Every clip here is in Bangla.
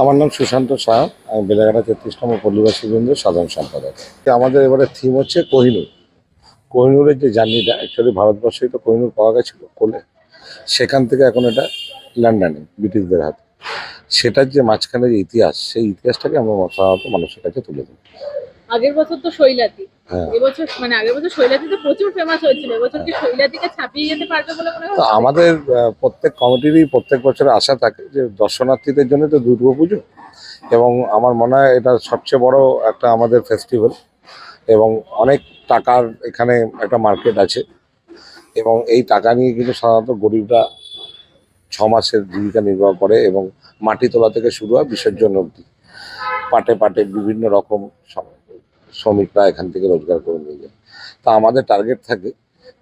আমার নাম সুশান্ত শাহ আমি বেলাঘাটা তেত্রিশ নম্বর পল্লীবাসী বৃন্দের সাধারণ সম্পাদক। আমাদের এবারে থিম হচ্ছে কোহিনুর। কোহিনুরের যে জার্নিটা অ্যাকচুয়ালি ভারতবর্ষেই তো কোহিনুর পাওয়া গেছিল কোলে। সেখান থেকে এখন এটা লন্ডনে ব্রিটিশদের হাতে। সেটার যে মাঝখানে যে ইতিহাস সেই ইতিহাসটাকে আমরা সাধারণত মানুষের কাছে তুলে দিই আগের বছর তো শৈলাতি এবছর মানে আগের বছর শৈলাতি তো প্রচুর ফেমাস হয়েছিল। এবছর কি শৈলাতিকে ছাপিয়ে যেতে পারবে বলে মনে তো আমাদের প্রত্যেক কমিটিরই প্রত্যেক বছরে আশা থাকে যে দর্শনার্থীদের জন্য তো দুর্গা পুজো। এবং আমার মনে হয় এটা সবচেয়ে বড় একটা আমাদের ফেস্টিভ্যাল এবং অনেক টাকার এখানে একটা মার্কেট আছে। এবং এই টাকা নিয়ে কিন্তু সাধারণত গরিবরা ছ মাসের জীবিকা নির্বাহ করে এবং মাটি তোলা থেকে শুরু হয় বিসর্জন অবধি। পাটে পাটে বিভিন্ন রকম শ্রমিকরা এখান থেকে রোজগার করে নিয়ে যায়। তা আমাদের টার্গেট থাকে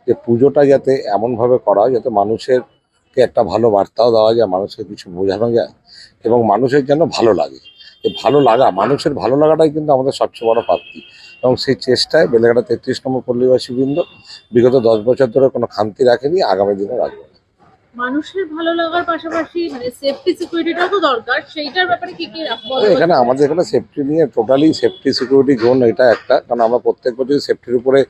যে পুজোটা যাতে এমনভাবে করা হয় যাতে মানুষেরকে একটা ভালো বার্তাও দেওয়া যায়, মানুষকে কিছু বোঝানো যায় এবং মানুষের যেন ভালো লাগে। এই ভালো লাগা, মানুষের ভালো লাগাটাই কিন্তু আমাদের সবচেয়ে বড় প্রাপ্তি এবং সেই চেষ্টায় বেলেঘাটা তেত্রিশ নম্বর পল্লীবাসী বৃন্দ বিগত দশ বছর ধরে কোনো খামতি রাখেনি, আগামী দিনে রাখবে। মানুষের ভালো লাগার পাশাপাশি মানে সেফটি সিকিউরিটিটাও তো দরকার। সেইটার ব্যাপারে কি কি তো এখানে আমাদের এখানে সেফটি নিয়ে টোটালি সেফটি সিকিউরিটি জোন এটা একটা। কারণ আমরা প্রত্যেক বছর সেফটির উপরে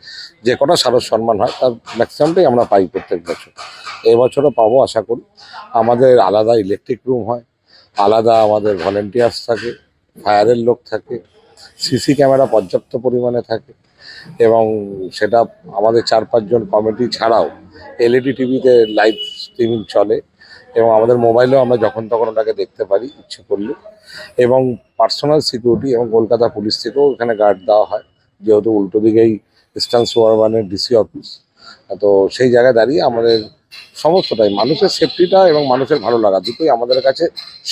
যে কটা সারস সম্মান হয়, তার ম্যাক্সিমামটাই আমরা পাই প্রত্যেক বছর। এবছরও পাবো, আশা করি। আমাদের আলাদা ইলেকট্রিক রুম হয়, আলাদা আমাদের ভলেন্টিয়ার্স থাকে ফায়ারের লোক থাকে সিসি ক্যামেরা পর্যাপ্ত পরিমাণে থাকে এবং সেটা আমাদের চার পাঁচজন কমিটি ছাড়াও এলইডি টিভিতে লাইভ স্ট্রিমিং চলে এবং আমাদের মোবাইলেও আমরা যখন তখন ওটাকে দেখতে পারি ইচ্ছে করলে। এবং পার্সোনাল সিকিউরিটি এবং কলকাতা পুলিশ থেকেও এখানে গার্ড দেওয়া হয়। যেহেতু উল্টো দিকেই ইস্টার্ন সুয়ারবানের ডিসি অফিস তো সেই জায়গায় দাঁড়িয়ে আমাদের সমস্তটাই মানুষের সেফটিটা এবং মানুষের ভালো লাগা দুটোই আমাদের কাছে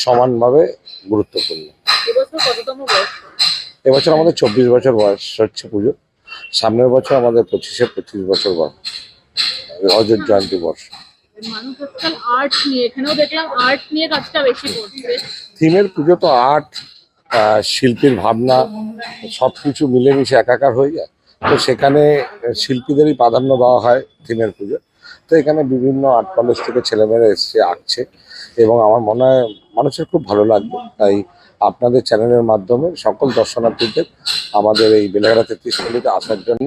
সমানভাবে গুরুত্বপূর্ণ। এবছর এবছর আমাদের চব্বিশ বছর বয়স হচ্ছে পুজো সামনের বছর আমাদের পঁচিশে পঁচিশ বছর বয়স অযোধ্য জয়ন্তী বর্ষ। থিমের পুজো তো আর্ট শিল্পীর ভাবনা সব কিছু মিলেমিশে একাকার হয়ে যায়। তো সেখানে শিল্পীদেরই প্রাধান্য দেওয়া হয় থিমের পুজো। তো এখানে বিভিন্ন আর্ট কলেজ থেকে ছেলেমেয়েরা এসছে আঁকছে। এবং আমার মনে হয় মানুষের খুব ভালো লাগবে। তাই আপনাদের চ্যানেলের মাধ্যমে সকল দর্শনার্থীদের আমাদের এই বেলাঘাটা তেত্রিশ পল্লীতে আসার জন্য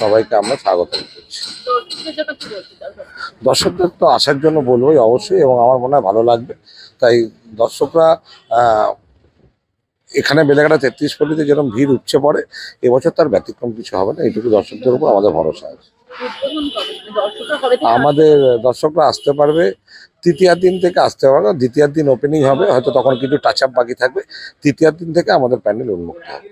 সবাইকে আমরা স্বাগত করছি দর্শকদের তো আসার জন্য বলবোই অবশ্যই, এবং আমার মনে হয় ভালো লাগবে। তাই দর্শকরা এখানে বেলেঘাটা তেত্রিশ পল্লীতে যেরকম ভিড় উপচে পড়ে, এবছর তার ব্যতিক্রম কিছু হবে না, এইটুকু দর্শকদের উপর আমাদের ভরসা আছে। আমাদের দর্শকরা আসতে পারবে তৃতীয় দিন থেকে আসতে পারবে দ্বিতীয় দিন ওপেনিং হবে, হয়তো তখন কিছু টাচ আপ বাকি থাকবে তৃতীয় দিন থেকে আমাদের প্যান্ডেল উন্মুক্ত হবে।